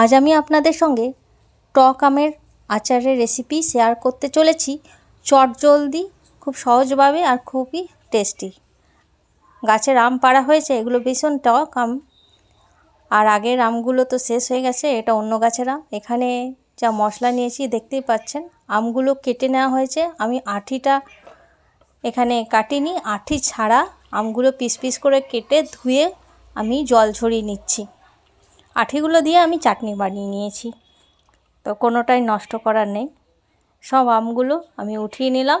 আজ আমি আপনাদের সঙ্গে টক আমের আচারের রেসিপি শেয়ার করতে চলেছি। চটজলদি খুব সহজভাবে আর খুবই টেস্টি গাছের আম পাড়া হয়েছে, এগুলো ভীষণ টক আম। আর আগের আমগুলো তো শেষ হয়ে গেছে, এটা অন্য গাছের আম। এখানে যা মশলা নিয়েছি, দেখতেই পাচ্ছেন, আমগুলো কেটে নেওয়া হয়েছে। আমি আঠিটা এখানে কাটিনি, আঠি ছাড়া আমগুলো পিস পিস করে কেটে ধুয়ে আমি জল ঝরিয়ে নিচ্ছি। আঠিগুলো দিয়ে আমি চাটনি বানিয়ে নিয়েছি। তো কোনোটাই নষ্ট করার নেই। সব আমগুলো আমি উঠিয়ে নিলাম।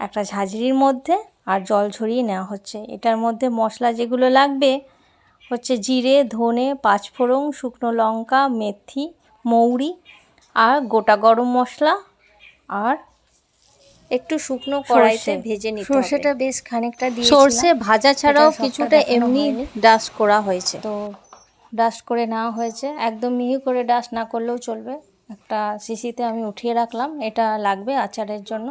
একটা ঝাঁঝরির মধ্যে আর জল ঝরিয়ে নেওয়া হচ্ছে। এটার মধ্যে মশলা যেগুলো লাগবে হচ্ছে জিরে ধনে পাঁচফোড়ন শুকনো লঙ্কা মেথি মৌরি আর গোটা গরম মশলা আর একটু শুকনো কড়াইতে ভেজে নিতে সর্ষেটা বেশ খানিকটা দিয়ে সর্ষে ভাজা ছাড়াও কিছুটা এমনি। ডাস্ট করা হয়েছে। তো ডাস্ট করে নেওয়া হয়েছে। একদম মিহি করে ডাস্ট না করলেও চলবে। একটা শিশিতে আমি উঠিয়ে রাখলাম। এটা লাগবে আচারের জন্য।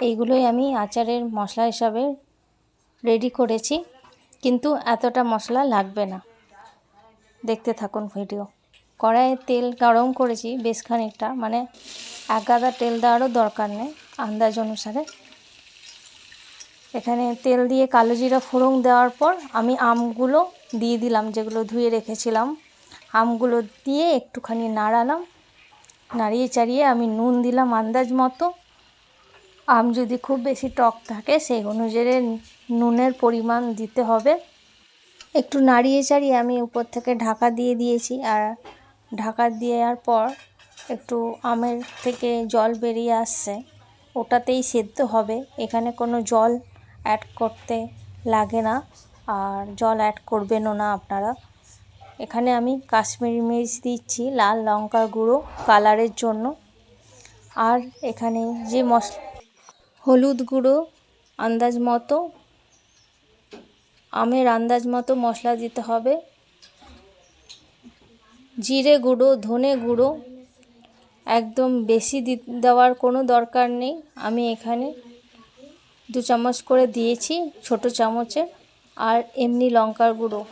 এইগুলোই আমি আচারের মশলা হিসাবে রেডি করেছি। কিন্তু এতটা মশলা লাগবে না। দেখতে থাকুন ভিডিও কড়াইয়ে তেল গরম করেছি বেশ খানিকটা। মানে এক গাদা তেল দেওয়ারও দরকার নেই। আন্দাজ অনুসারে। এখানে তেল দিয়ে কালো জিরা ফোড়ন দেওয়ার পর আমি আমগুলো দিয়ে দিলাম, যেগুলো ধুয়ে রেখেছিলাম। আমগুলো দিয়ে একটুখানি নাড়ালাম। নাড়িয়ে চাড়িয়ে আমি নুন দিলাম আন্দাজ মতো। আম যদি খুব বেশি টক থাকে, সেই অনুযায়ী নুনের পরিমাণ দিতে হবে। একটু নাড়িয়ে চাড়িয়ে আমি উপর থেকে ঢাকা দিয়ে দিয়েছি। আর ঢাকা দেওয়ার পর একটু আমের থেকে জল বেরিয়ে আসছে। ওটাতেই সেদ্ধ হবে। এখানে কোনো জল অ্যাড করতে লাগে না। আর জল অ্যাড করবেনও না আপনারা। এখানে আমি কাশ্মীরি মির্চ দিচ্ছি, লাল লঙ্কার গুঁড়ো কালারের জন্য। আর এখানে যে মশ হলুদ গুঁড়ো আন্দাজ মতো, আমের আন্দাজ মতো মশলা দিতে হবে। জিরে গুঁড়ো, ধনে গুঁড়ো, একদম বেশি দেওয়ার কোনো দরকার নেই। আমি এখানে দু চামচ করে দিয়েছি ছোট চামচে, আর এমনি লঙ্কার গুঁড়ো।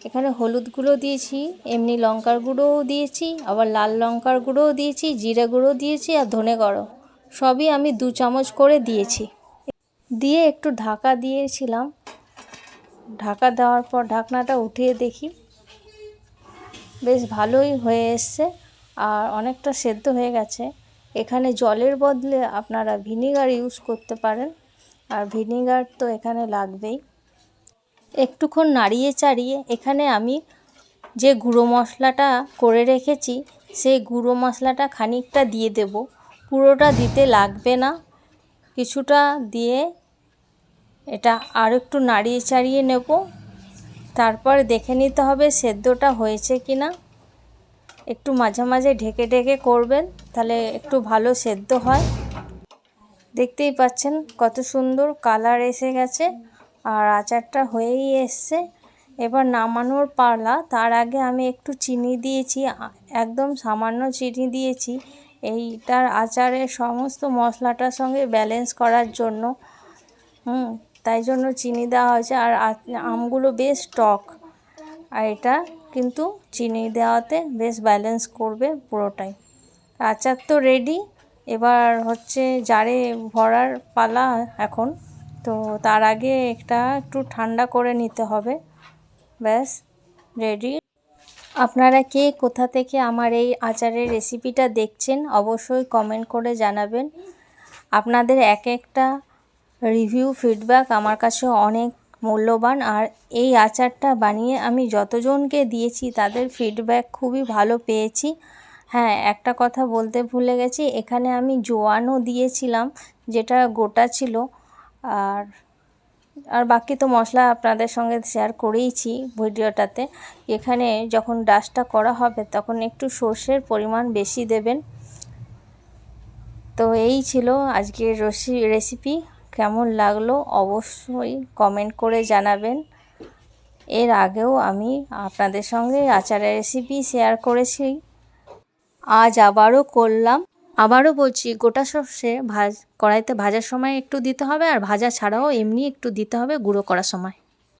এখানে হলুদ গুঁড়ো দিয়েছি, এমনি লঙ্কার গুঁড়োও দিয়েছি, আবার লাল লঙ্কার গুঁড়োও দিয়েছি, জিরে গুঁড়ো দিয়েছি, আর ধনে গুঁড়ো। সবই আমি দু চামচ করে দিয়েছি। দিয়ে একটু ঢাকা দিয়েছিলাম। ঢাকা দেওয়ার পর ঢাকনাটা উঠিয়ে দেখি। বেশ ভালোই হয়ে এসছে, আর অনেকটা সেদ্ধ হয়ে গেছে। এখানে জলের বদলে আপনারা ভিনিগার ইউজ করতে পারেন। আর ভিনিগার তো এখানে লাগবেই। একটুক্ষণ নাড়িয়ে চাড়িয়ে এখানে আমি যে গুঁড়ো মশলাটা করে রেখেছি, সেই গুঁড়ো মশলাটা খানিকটা দিয়ে দেব। পুরোটা দিতে লাগবে না। কিছুটা দিয়ে এটা আর একটু নাড়িয়ে চাড়িয়ে নেব। তারপর দেখে নিতে হবে সেদ্ধটা হয়েছে কি না একটু মাঝে মাঝে ঢেকে ঢেকে করবেন, তাহলে একটু ভালো সেদ্ধ হয়। দেখতেই পাচ্ছেন কত সুন্দর কালার এসে গেছে আর আচারটা হয়েই এসছে। এবার নামানোর পালা, তার আগে আমি একটু চিনি দিয়েছি, একদম সামান্য চিনি দিয়েছি। এইটার আচারের সমস্ত মশলাটার সঙ্গে ব্যালেন্স করার জন্য, হুম, তাই জন্য চিনি দেওয়া হয়েছে। আর আমগুলো বেশ টক। আর এটা কিন্তু চিনি দেওয়াতে বেশ ব্যালেন্স করবে পুরোটাই। আচার তো রেডি এবার হচ্ছে জারে ভরার পালা এখন। তো তার আগে এটা একটু ঠান্ডা করে নিতে হবে। ব্যাস রেডি আপনারা কে কোথা থেকে আমার এই আচারের রেসিপিটা দেখছেন, অবশ্যই কমেন্ট করে জানাবেন। আপনাদের এক একটা রিভিউ ফিডব্যাক আমার কাছে অনেক মূল্যবান। আর এই আচারটা বানিয়ে আমি যতজনকে দিয়েছি, তাদের ফিডব্যাক খুবই ভালো পেয়েছি। হ্যাঁ একটা কথা বলতে ভুলে গেছি। এখানে আমি জোয়ানও দিয়েছিলাম, যেটা গোটা ছিল। আর আর বাকি তো মশলা আপনাদের সঙ্গে শেয়ার করেইছি ভিডিওটাতে। এখানে যখন ডাস্টটা করা হবে, তখন একটু সর্ষের পরিমাণ বেশি দেবেন। তো এই ছিল আজকের রসি রেসিপি কেমন লাগল অবশ্যই কমেন্ট করে জানাবেন। এর আগেও আমি আপনাদের সঙ্গে আচারের রেসিপি শেয়ার করেছি। আজ আবারও করলাম। আবারও বলছি, গোটা সর্ষে ভাজ, কড়াইতে ভাজার সময় একটু দিতে হবে আর ভাজা ছাড়াও এমনি একটু দিতে হবে গুঁড়ো করার সময়।